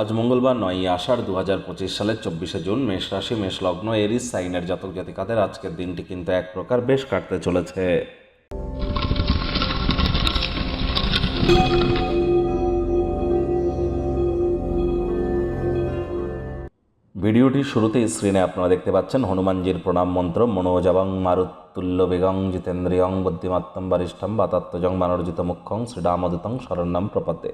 আজ মঙ্গলবার নয়ই আষাঢ় দু হাজার পঁচিশ সালের চব্বিশে জুন, মেষ রাশি, মেষ লগ্ন, এরিস, সাইনের জাতক জাতিকাদের আজকের দিনটি কিন্তু এক প্রকার বেশ কাটতে চলেছে। ভিডিওটির শুরুতেই স্ক্রিনে আপনারা দেখতে পাচ্ছেন হনুমানজির প্রণাম মন্ত্র, মনোজবং মারুতুল্য বেগং জিতেন্দ্রিয়ং বুদ্ধিমাত্তম বরিষ্ঠম বাতাত্মজং মানর্জিত মুখ্যং শ্রীরামদূতং শরণ্যম প্রপদে।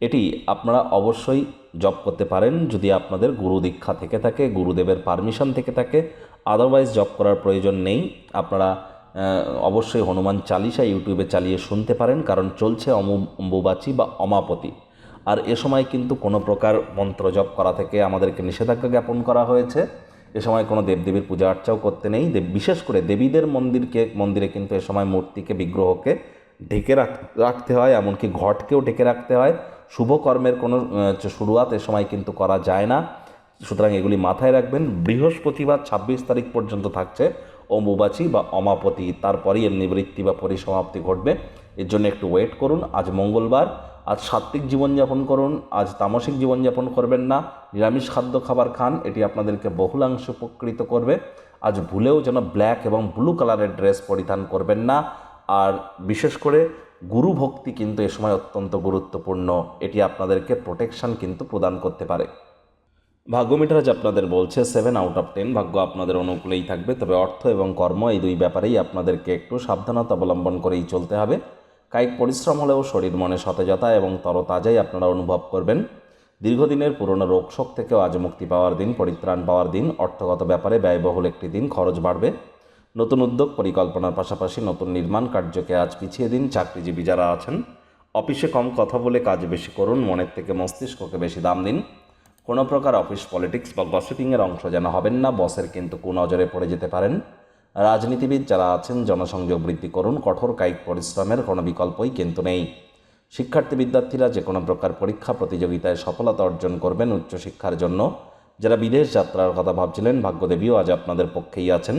এটি আপনারা অবশ্যই জপ করতে পারেন যদি আপনাদের গুরু দীক্ষা থেকে থাকে, গুরুদেবের পারমিশন থেকে থাকে। আদারওয়াইজ জপ করার প্রয়োজন নেই। আপনারা অবশ্যই হনুমান চালিসা ইউটিউবে চালিয়ে শুনতে পারেন, কারণ চলছে অমু, অম্বুবাচী বা অমাপতি। আর এ সময় কিন্তু কোনো প্রকার মন্ত্র জপ করা থেকে আমাদেরকে নিষেধাজ্ঞা জ্ঞাপন করা হয়েছে। এ সময় কোনো দেবদেবীর পূজা অর্চাও করতে নেই। বিশেষ করে দেবীদের মন্দিরকে, মন্দিরে কিন্তু এ সময় মূর্তিকে, বিগ্রহকে ঢেকে রাখ- রাখতে হয়, এমনকি ঘটকেও ঢেকে রাখতে হয়। শুভ কর্মের কোনো শুরুয়াত এ সময় কিন্তু করা যায় না। সুতরাং এগুলি মাথায় রাখবেন। বৃহস্পতিবার ছাব্বিশ তারিখ পর্যন্ত থাকছে অম্বুবাচী বা অমাপতি। তারপরেই এর নিবৃত্তি বা পরিসমাপ্তি ঘটবে। এর জন্য একটু ওয়েট করুন। আজ মঙ্গলবার। আজ সাত্ত্বিক জীবনযাপন করুন। আজ তামসিক জীবনযাপন করবেন না। নিরামিষ খাদ্য খাবার খান। এটি আপনাদেরকে বহুলাংশ উপকৃত করবে। আজ ভুলেও যেন ব্ল্যাক এবং ব্লু কালারের ড্রেস পরিধান করবেন না। আর বিশেষ করে গুরু ভক্তি কিন্তু এ সময় অত্যন্ত গুরুত্বপূর্ণ। এটি আপনাদেরকে প্রোটেকশন কিন্তু প্রদান করতে পারে। ভাগ্য মিটারাজ আপনাদের বলছে সেভেন আউট অফ টেন ভাগ্য আপনাদের অনুকূলেই থাকবে। তবে অর্থ এবং কর্ম এই দুই ব্যাপারেই আপনাদেরকে একটু সাবধানতা অবলম্বন করেই চলতে হবে। কায়িক পরিশ্রম হলেও শরীর মনে সতেজতা এবং তরতাজাই আপনারা অনুভব করবেন। দীর্ঘদিনের পুরনো রোগশোক থেকেও আজ মুক্তি পাওয়ার দিন, পরিত্রাণ পাওয়ার দিন, অর্থগত ব্যাপারে ব্যয়বহুল একটি দিন, খরচ বাড়বে। নতুন উদ্যোগ পরিকল্পনার পাশাপাশি নতুন নির্মাণ কার্যকে আজ পিছিয়ে দিন চাকরিজীবী যারা আছেন। অফিসে কম কথা বলে কাজ বেশি করুন, মনের থেকে মস্তিষ্ককে বেশি দাম দিন। কোনো প্রকার অফিস পলিটিক্স বা গসিপিংয়ের অংশ যেন হবেন না, বসের কিন্তু কুনজরে পড়ে যেতে পারেন। রাজনীতিবিদ যারা আছেন, জনসংযোগ বৃদ্ধি করুন, কঠোর কায়িক পরিশ্রমের কোনো বিকল্পই কিন্তু নেই। শিক্ষার্থী বিদ্যার্থীরা যে কোনো প্রকার পরীক্ষা প্রতিযোগিতায় সফলতা অর্জন করবেন উচ্চশিক্ষার জন্য। যারা বিদেশ যাত্রার কথা ভাবছিলেন, ভাগ্যদেবীও আজ আপনাদের পক্ষেই আছেন।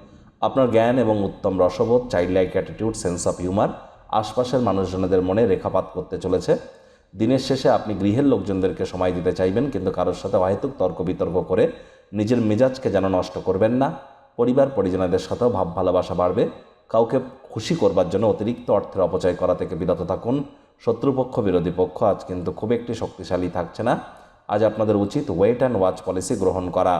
আপনার জ্ঞান এবং উত্তম রসবোধ child like attitude sense of humour আশপাশের মানুষজনদের মনে রেখাপাত করতে চলেছে। দিনের শেষে আপনি গৃহের লোকজনদেরকে সময় দিতে চাইবেন, কিন্তু কারোর সাথে অহেতুক তর্ক বিতর্ক করে নিজের মেজাজকে যেন নষ্ট করবেন না। পরিবার পরিজনদের সাথেও ভাব ভালোবাসা বাড়বে। কাউকে খুশি করবার জন্য অতিরিক্ত অর্থের অপচয় করা থেকে বিরত থাকুন। শত্রুপক্ষ, বিরোধী পক্ষ আজ কিন্তু খুব একটি শক্তিশালী থাকছে না। আজ আপনাদের উচিত ওয়েট অ্যান্ড ওয়াচ পলিসি গ্রহণ করা।